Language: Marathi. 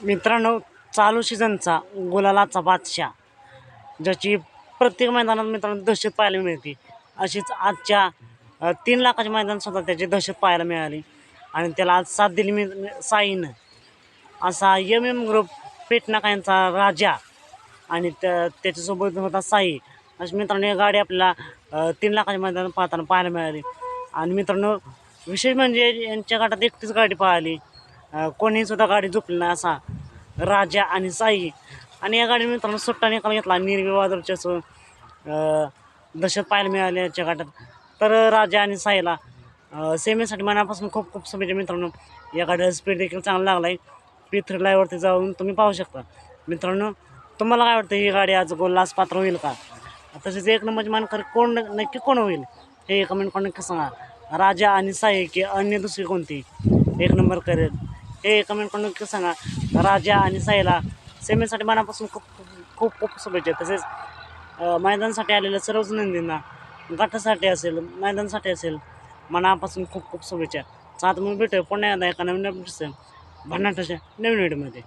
मित्रांनो चालू सीझनचा गुलालाचा बादशाह ज्याची प्रत्येक मैदानात मित्रांनो दहशत पाहायला मिळते. अशीच आजच्या तीन लाखाच्या मैदानसुद्धा त्याची दहशत पाहायला मिळाली. आणि त्याला आज साथ दिली मी साईनं. असा यम एम ग्रुप पेटनाका यांचा राजा आणि त्या त्याच्यासोबत होता साई. अशी मित्रांनो ही गाडी आपल्याला तीन लाखाच्या मैदानात पाहताना पाहायला मिळाली. आणि मित्रांनो विशेष म्हणजे यांच्या गाठात एकटीच गाडी पाहिली. कोणीही सुद्धा गाडी झोपली नाही असा राजा आणि साई. आणि या गाडीने मित्रांनो सुट्टा निकाल घेतला. निर्विवादाच्या असं दशत पाहायला मिळाले याच्या गाठात तर राजा आणि साईला सेमीसाठी मनापासून खूप खूप शुभेच्छा मित्रांनो. या गाडीचा स्पीड देखील चांगला लागला आहे पी थ्री लाईवरती जाऊन तुम्ही पाहू शकता. मित्रांनो तुम्हाला काय वाटतं ही गाडी आज गोल्लास पात्र होईल का? तसेच एक नंबरची मानकर कोण नक्की कोण होईल? हे कमेंट करून नक्की सांगा. राजा आणि साई की अन्य दुसरी कोणती? एक नंबर करेल. हे कमेंट करून नक्की सांगा. राजा आणि साईला सेमीसाठी मनापासून खूप खूप खूप शुभेच्छा. तसेच मैदानसाठी मैदानासाठी आलेल्या सर्वच नंदींना गटासाठी असेल मैदानासाठी असेल मनापासून खूप खूप शुभेच्छा. सात मग भेटूया पुन्हा एकदा एका नवीन episode भन्नाटाच्या नवीन व्हिडिओमध्ये